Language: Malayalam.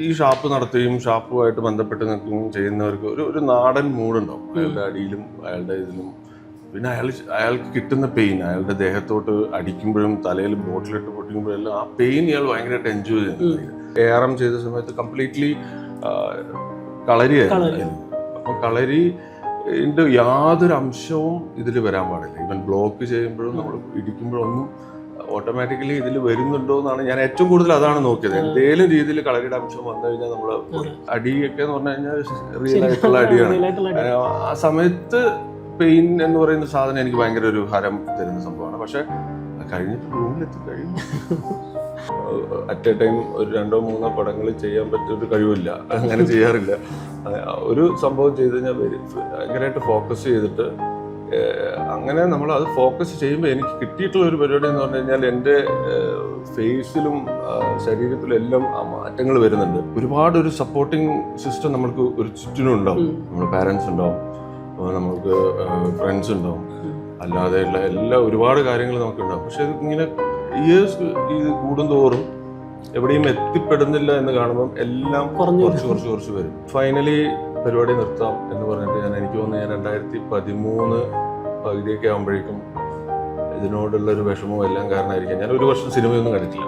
ഈ ഷാപ്പ് നടത്തുകയും ഷാപ്പുമായിട്ട് ബന്ധപ്പെട്ട് നിൽക്കുകയും ചെയ്യുന്നവർക്ക് ഒരു ഒരു നാടൻ മൂടുണ്ടാവും അയാളുടെ അടിയിലും അയാളുടെ ഇതിലും. പിന്നെ അയാൾ അയാൾക്ക് കിട്ടുന്ന പെയിൻ അയാളുടെ ദേഹത്തോട്ട് അടിക്കുമ്പോഴും തലയിൽ ബോട്ടിലിട്ട് പൊട്ടിക്കുമ്പോഴും എല്ലാം ആ പെയിൻ ഇയാൾ ഭയങ്കരമായിട്ട് എൻജോയ് ചെയ്യുന്നുണ്ട് എ ആർ എം ചെയ്ത സമയത്ത് കംപ്ലീറ്റ്ലി കളരിയായിരുന്നു അപ്പം കളരി യാതൊരു അംശവും ഇതിൽ വരാൻ പാടില്ല. ഇവൻ ബ്ലോക്ക് ചെയ്യുമ്പോഴും നമ്മൾ ഇടിക്കുമ്പോഴൊന്നും ഓട്ടോമാറ്റിക്കലി ഇതിൽ വരുന്നുണ്ടോ എന്നാണ് ഞാൻ ഏറ്റവും കൂടുതൽ അതാണ് നോക്കിയത്. എന്തെങ്കിലും രീതിയിൽ കളരിയുടെ അംശം വന്നു കഴിഞ്ഞാൽ നമ്മൾ അടിയൊക്കെ എന്ന് പറഞ്ഞു കഴിഞ്ഞാൽ റിയൽ ആയിട്ടുള്ള അടിയാണ്. ആ- സമയത്ത് പെയിൻ എന്ന് പറയുന്ന സാധനം എനിക്ക് ഭയങ്കര ഒരു ഹരം തരുന്ന സംഭവമാണ്. പക്ഷെ കഴിഞ്ഞിട്ട് റൂമിലെത്തി കഴിഞ്ഞു അറ്റ് എ ടൈം ഒരു രണ്ടോ മൂന്നോ പടങ്ങൾ ചെയ്യാൻ പറ്റിയ ഒരു കഴിവില്ല. അങ്ങനെ ചെയ്യാറില്ല. ഒരു സംഭവം ചെയ്ത് കഴിഞ്ഞാൽ ഭയങ്കരമായിട്ട് ഫോക്കസ് ചെയ്തിട്ട് അങ്ങനെ നമ്മൾ അത് ഫോക്കസ് ചെയ്യുമ്പോൾ എനിക്ക് കിട്ടിയിട്ടുള്ള ഒരു പരിപാടി എന്ന് പറഞ്ഞു കഴിഞ്ഞാൽ എന്റെ ഫേസിലും ശരീരത്തിലും എല്ലാം ആ മാറ്റങ്ങൾ വരുന്നുണ്ട്. ഒരുപാട് ഒരു സപ്പോർട്ടിങ് സിസ്റ്റം നമ്മൾക്ക് ഒരു ചുറ്റിനും ഉണ്ടാവും. നമ്മുടെ പാരൻസ് ഉണ്ടാവും. നമ്മൾക്ക് നമുക്ക് ഫ്രണ്ട്സ് ഉണ്ടാവും. അല്ലാതെയുള്ള എല്ലാ ഒരുപാട് കാര്യങ്ങൾ നമുക്ക് നമുക്കുണ്ടാവും. പക്ഷെ ഇങ്ങനെ ഇയേഴ്സ് ഇത് കൂടുന്തോറും എവിടെയും എത്തിപ്പെടുന്നില്ല എന്ന് കാണുമ്പം എല്ലാം കുറച്ച് കുറച്ച് കുറച്ച് വരും. ഫൈനലി പരിപാടി നിർത്താം എന്ന് പറഞ്ഞിട്ട് ഞാൻ എനിക്ക് തോന്നുന്നു ഞാൻ രണ്ടായിരത്തി പതിമൂന്ന് പകുതിയൊക്കെ ആകുമ്പോഴേക്കും ഇതിനോടുള്ള ഒരു വിഷമവും എല്ലാം കാരണമായിരിക്കാം ഞാൻ ഒരു വർഷം സിനിമയൊന്നും കണ്ടിട്ടില്ല.